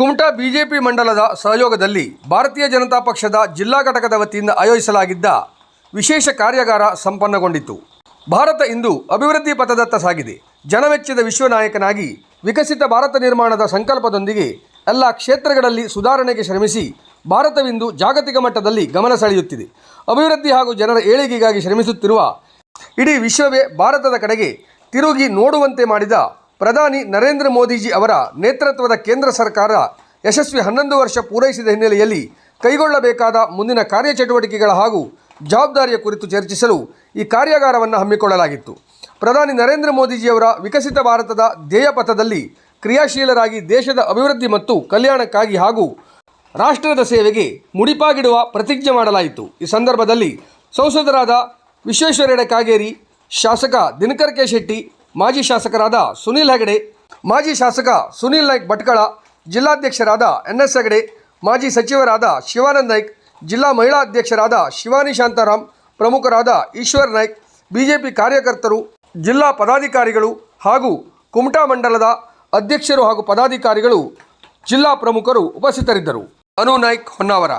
Kumta BJP ಮಂಡಲದ ಸಹಯೋಗದಲ್ಲಿ ಭಾರತೀಯ ಜನತಾ ಪಕ್ಷದ ಜಿಲ್ಲಾ ಘಟಕದ ವತಿಯಿಂದ ಆಯೋಜಿಸಲಾಗಿದ್ದ ವಿಶೇಷ ಕಾರ್ಯಾಗಾರ ಸಂಪನ್ನಗೊಂಡಿತು ಭಾರತ ಇಂದು ಅಭಿವೃದ್ಧಿ ಪಥದತ್ತ ಸಾಗಿದೆ. ಜನವೆಚ್ಚದ ವಿಶ್ವ ನಾಯಕನಾಗಿ ವಿಕಸಿತ ಭಾರತ ನಿರ್ಮಾಣದ ಸಂಕಲ್ಪದೊಂದಿಗೆ ಎಲ್ಲ ಕ್ಷೇತ್ರಗಳಲ್ಲಿ ಸುಧಾರಣೆಗೆ ಶ್ರಮಿಸಿ ಭಾರತವಿಂದು ಜಾಗತಿಕ ಮಟ್ಟದಲ್ಲಿ ಗಮನ ಸೆಳೆಯುತ್ತಿದೆ. ಅಭಿವೃದ್ಧಿ ಹಾಗೂ ಜನರ ಏಳಿಗೆಗಾಗಿ ಶ್ರಮಿಸುತ್ತಿರುವ ಇಡೀ ವಿಶ್ವವೇ ಭಾರತದ ಕಡೆಗೆ ತಿರುಗಿ ನೋಡುವಂತೆ ಮಾಡಿದ ಪ್ರಧಾನಿ ನರೇಂದ್ರ ಮೋದಿಜಿ ಅವರ ನೇತೃತ್ವದ ಕೇಂದ್ರ ಸರ್ಕಾರ ಯಶಸ್ವಿ ಹನ್ನೊಂದು ವರ್ಷ ಪೂರೈಸಿದ ಹಿನ್ನೆಲೆಯಲ್ಲಿ ಕೈಗೊಳ್ಳಬೇಕಾದ ಮುಂದಿನ ಕಾರ್ಯಚಟುವಟಿಕೆಗಳ ಹಾಗೂ ಜವಾಬ್ದಾರಿಯ ಕುರಿತು ಚರ್ಚಿಸಲು ಈ ಕಾರ್ಯಾಗಾರವನ್ನು ಹಮ್ಮಿಕೊಳ್ಳಲಾಗಿತ್ತು. ಪ್ರಧಾನಿ ನರೇಂದ್ರ ಮೋದಿಜಿಯವರ ವಿಕಸಿತ ಭಾರತದ ಧ್ಯೇಯ ಪಥದಲ್ಲಿ ಕ್ರಿಯಾಶೀಲರಾಗಿ ದೇಶದ ಅಭಿವೃದ್ಧಿ ಮತ್ತು ಕಲ್ಯಾಣಕ್ಕಾಗಿ ಹಾಗೂ ರಾಷ್ಟ್ರದ ಸೇವೆಗೆ ಮುಡಿಪಾಗಿಡುವ ಪ್ರತಿಜ್ಞೆ ಮಾಡಲಾಯಿತು. ಈ ಸಂದರ್ಭದಲ್ಲಿ ಸಂಸದರಾದ ವಿಶ್ವೇಶ್ವರಯ್ಯ ಕಾಗೇರಿ, ಶಾಸಕ ದಿನಕರ್ ಕೆ ಶೆಟ್ಟಿ ಮಾಜಿ ಶಾಸಕರಾದ ಸುನೀಲ್ ಹೆಗಡೆ, ಮಾಜಿ ಶಾಸಕ ಸುನೀಲ್ ನಾಯ್ಕ್ ಭಟ್ಕಳ, ಜಿಲ್ಲಾಧ್ಯಕ್ಷರಾದ ಎನ್ ಎಸ್ ಹೆಗಡೆ, ಮಾಜಿ ಸಚಿವರಾದ ಶಿವಾನಂದ್ ನಾಯ್ಕ್, ಜಿಲ್ಲಾ ಮಹಿಳಾ ಅಧ್ಯಕ್ಷರಾದ ಶಿವಾನಿ ಶಾಂತಾರಾಮ್, ಪ್ರಮುಖರಾದ ಈಶ್ವರ್ ನಾಯ್ಕ್, ಬಿಜೆಪಿ ಕಾರ್ಯಕರ್ತರು, ಜಿಲ್ಲಾ ಪದಾಧಿಕಾರಿಗಳು ಹಾಗೂ ಕುಮಟಾ ಮಂಡಲದ ಅಧ್ಯಕ್ಷರು ಹಾಗೂ ಪದಾಧಿಕಾರಿಗಳು ಜಿಲ್ಲಾ ಪ್ರಮುಖರು ಉಪಸ್ಥಿತರಿದ್ದರು. ಅನು ನಾಯ್ಕ್ ಹೊನ್ನಾವರ.